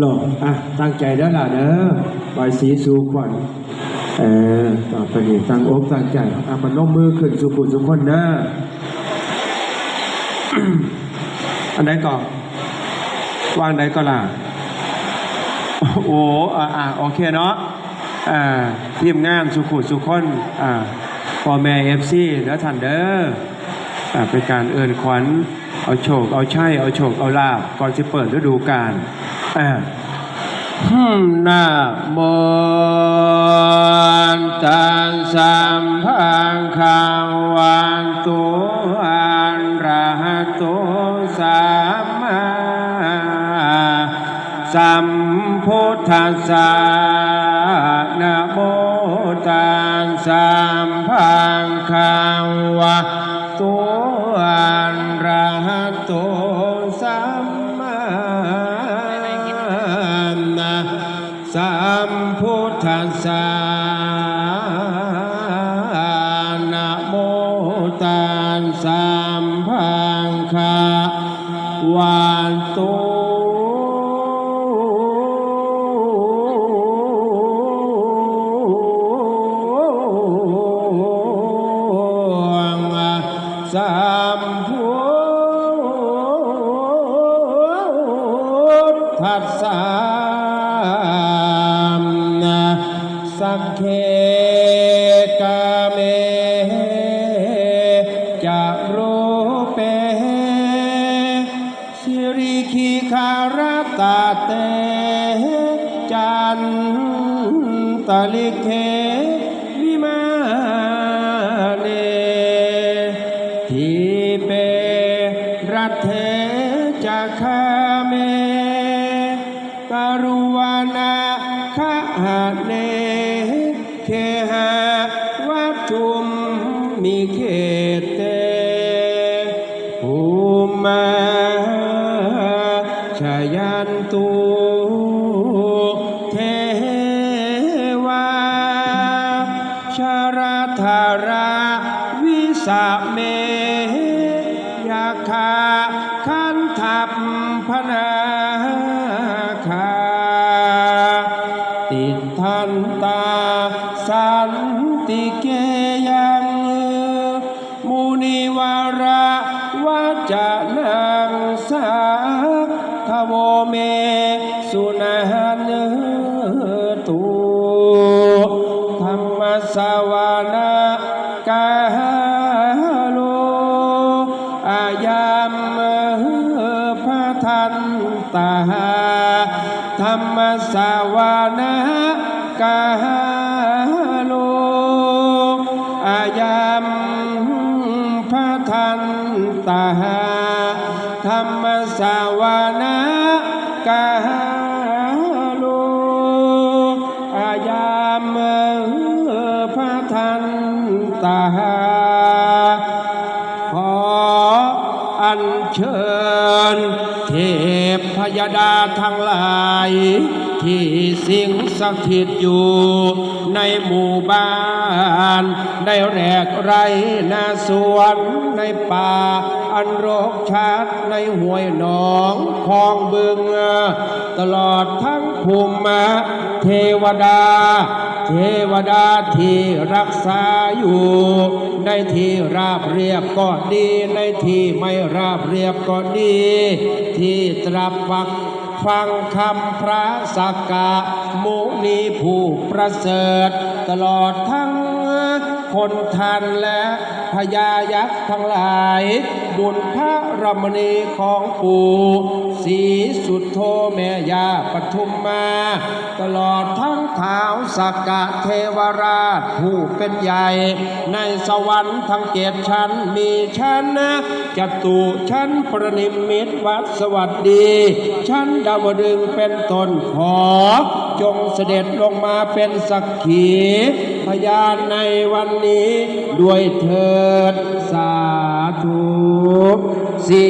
หลอกอะ ตั้งใจเด้อล่ะเด้อปล่อยสีสู่ขวัญเออต่อไปนี้ตั้งอกตั้งใจอะมันนมมือขึ้นสู่ผู้สุกคนเด้ออันไหนก่อนวางไหนก็ล่ะ โอ้อ่าอ่าโอเคเนาะอ่าทีมงานสุขุสุขคนอ่าพ่อแม่เอฟซีแล้วท่านเด้ออ่าเป็นการเอินขวัญเอาโชค เอาชัยเอาโชค เอาลาบก่อนจะเปิดฤดูกาล อ่าโมตัสสะพังคังวันตุอันระหะโตสัมมาสัมพุทธัสสะนะโมตัสสะพังคังวันตุอั วันโตุสัมพุทธัสสะนะสังเค มาชายันตุเทวาชาราธาราวิสาเมยาคาคันทัพพนา สวนากาโลอายามพระทันตาธรรมสวนากาโลอายามพระทันตาธรรมสวา อัญเชิญ เทพพยดาทั้งหลายที่สิงสถิตอยู่ในหมู่บ้านในแรกไรนาสวนในป่า อันรกชัดในห้วยหนองคลองบึง ตลอดทั้งภูมิเทวดา เทวดาที่รักษาอยู่ ในที่ราบเรียบก็ดี ในที่ไม่ราบเรียบก็ดี ที่ตรับฟัก ฟังคำพระสักกะมุนีผู้ประเสริฐ ตลอดทั้ง คนทันและพญายักษ์ทั้งหลาย บุญพระรมณีของปู่สีสุดโทแม่ยาปทุมมา ตลอดทั้งเท้าสักกะเทวราชผู้เป็นใหญ่ ในสวรรค์ทั้งเกตชั้นมีชั้นนะจตุชั้นประนิมมิตวัดสวัสดี ชั้นดาวดึงเป็นตนขอ จงเสด็จลงมาเป็นสักขี พยานในวันนี้ด้วยเถิดสาธุสี